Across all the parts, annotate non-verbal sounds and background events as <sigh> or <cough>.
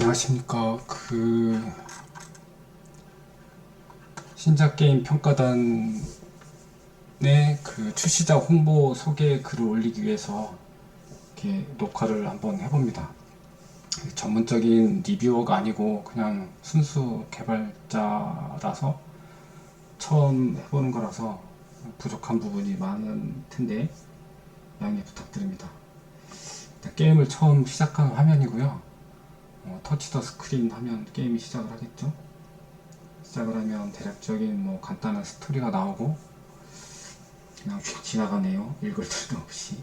안녕하십니까 그 신작 게임 평가단의 그 출시자 홍보 소개 글을 올리기 위해서 이렇게 녹화를 한번 해봅니다. 전문적인 리뷰어가 아니고 그냥 순수 개발자라서 처음 해보는 거라서 부족한 부분이 많은 텐데 양해 부탁드립니다. 게임을 처음 시작한 화면이고요. 어, 터치 더 스크린 하면 게임이 시작을 하겠죠. 시작을 하면 대략적인 뭐 간단한 스토리가 나오고 그냥 휙 지나가네요. 읽을 틈도 없이.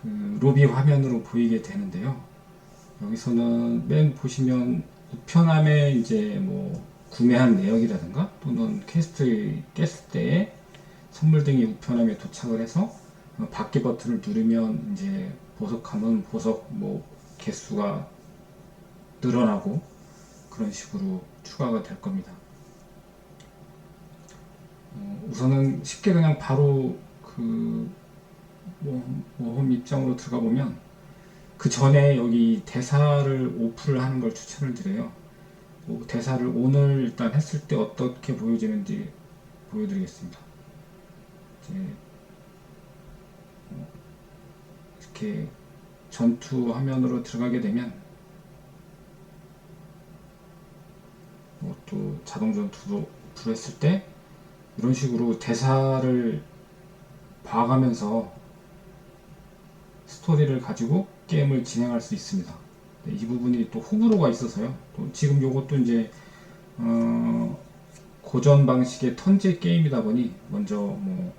그 로비 화면으로 보이게 되는데요. 여기서는 맨 보시면 우편함에 이제 뭐 구매한 내역이라든가 또는 퀘스트를 깼을 때에 선물 등이 우편함에 도착을 해서 어, 받기 버튼을 누르면 이제 보석하면 보석 뭐 개수가 늘어나고 그런 식으로 추가가 될 겁니다. 어, 우선은 쉽게 그냥 바로 그 모- 모험 입장으로 들어가 보면 그 전에 여기 대사를 오프를 하는 걸 추천을 드려요. 뭐 대사를 오늘 일단 했을 때 어떻게 보여지는지 보여드리겠습니다. 어, 이렇게 전투 화면으로 들어가게 되면 뭐 또 자동 전투도 오프했을 때 이런 식으로 대사를 봐가면서 스토리를 가지고 게임을 진행할 수 있습니다. 네, 이 부분이 또 호불호가 있어서요. 또 지금 요것도 이제 어, 고전 방식의 턴제 게임이다 보니 먼저 뭐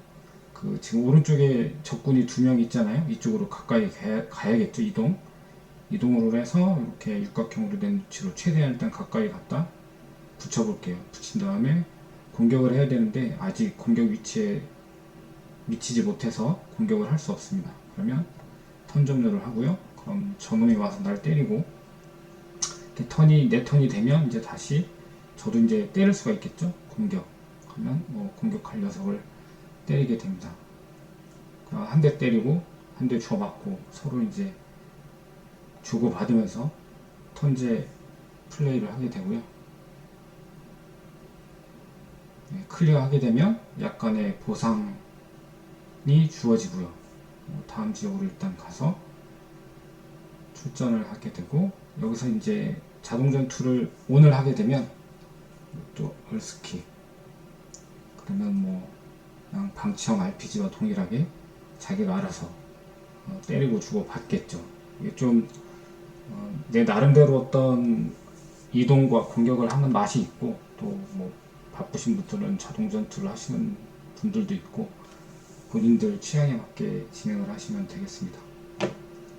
그 지금 오른쪽에 적군이 두 명 있잖아요. 이쪽으로 가까이 가야, 가야겠죠. 이동. 이동으로 해서 이렇게 육각형으로 된 위치로 최대한 일단 가까이 갔다 붙여볼게요. 붙인 다음에 공격을 해야 되는데 아직 공격 위치에 미치지 못해서 공격을 할 수 없습니다. 그러면 턴 점료를 하고요. 그럼 저놈이 와서 날 때리고 턴이 내 턴이 되면 이제 다시 저도 이제 때릴 수가 있겠죠. 공격. 하면 뭐 공격할 녀석을 때리게 됩니다. 한 대 때리고 한대 주워 맞고 서로 이제 주고 받으면서 턴제 플레이를 하게 되고요. 네, 클리어하게 되면 약간의 보상이 주어지고요. 어, 다음 지역으로 일단 가서 출전을 하게 되고 여기서 이제 자동 전투를 오늘 하게 되면 또 얼스키 그러면 뭐 방치형 RPG와 동일하게 자기가 알아서 어, 때리고 주고 받겠죠. 이게 좀 어, 내 나름대로 어떤 이동과 공격을 하는 맛이 있고 또 뭐 바쁘신 분들은 자동 전투를 하시는 분들도 있고 본인들 취향에 맞게 진행을 하시면 되겠습니다.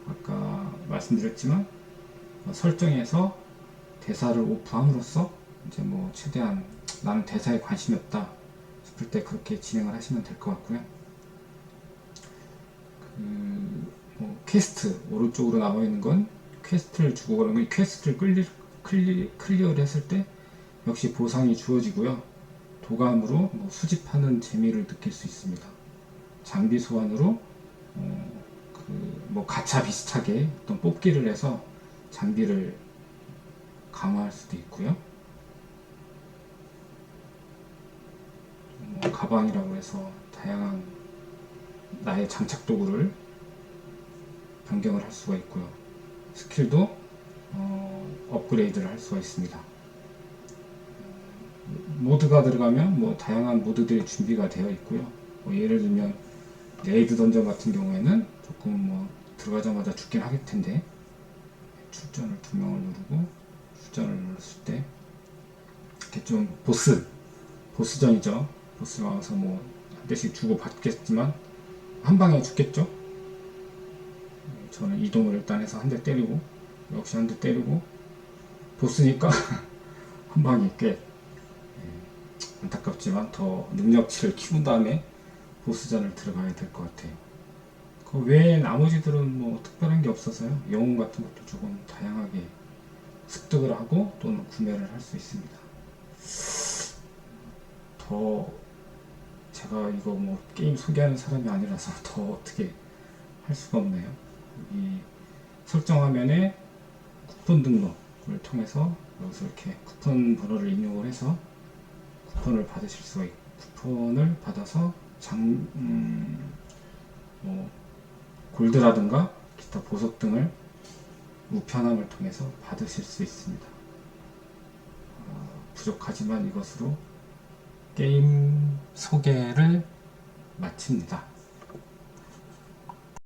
아까 말씀드렸지만 어, 설정에서 대사를 오프함으로써 이제 뭐 최대한 나는 대사에 관심이 없다 싶을 때 그렇게 진행을 하시면 될 것 같고요. 그 뭐 퀘스트 오른쪽으로 나와 있는 건 퀘스트를 주고 건 퀘스트를 클리, 클리, 클리어를 했을 때 역시 보상이 주어지고요. 도감으로 뭐 수집하는 재미를 느낄 수 있습니다. 장비 소환으로 어, 그 뭐 가차 비슷하게 어떤 뽑기를 해서 장비를 강화할 수도 있고요. 가방이라고 해서 다양한 나의 장착 도구를 변경을 할 수가 있고요. 스킬도 어, 업그레이드를 할 수가 있습니다. 모드가 들어가면 뭐 다양한 모드들이 준비가 되어 있고요. 뭐 예를 들면 레이드 던전 같은 경우에는 조금 뭐 들어가자마자 죽긴 하겠 텐데 출전을 두 명을 누르고 출전을 눌렀을 때 이렇게 좀 보스 보스전이죠. 보스가 와서 뭐 한 대씩 주고 받겠지만 한 방에 죽겠죠. 저는 이동을 일단 해서 한 대 때리고 역시 한 대 때리고 보스니까 <laughs> 한 방에 꽤 예, 안타깝지만 더 능력치를 키운 다음에 보스전을 들어가야 될 것 같아요. 그 외에 나머지들은 뭐 특별한 게 없어서요. 영웅 같은 것도 조금 다양하게 습득을 하고 또는 구매를 할 수 있습니다. 더 제가 이거 뭐 게임 소개하는 사람이 아니라서 더 어떻게 할 수가 없네요. 이 설정 화면에 쿠폰 등록을 통해서 여기서 이렇게 쿠폰 번호를 입력을 해서 쿠폰을 받으실 수가 있, 쿠폰을 받아서 장, 음, 뭐 골드라든가 기타 보석 등을 우편함을 통해서 받으실 수 있습니다. 어, 부족하지만 이것으로 게임 소개를 마칩니다.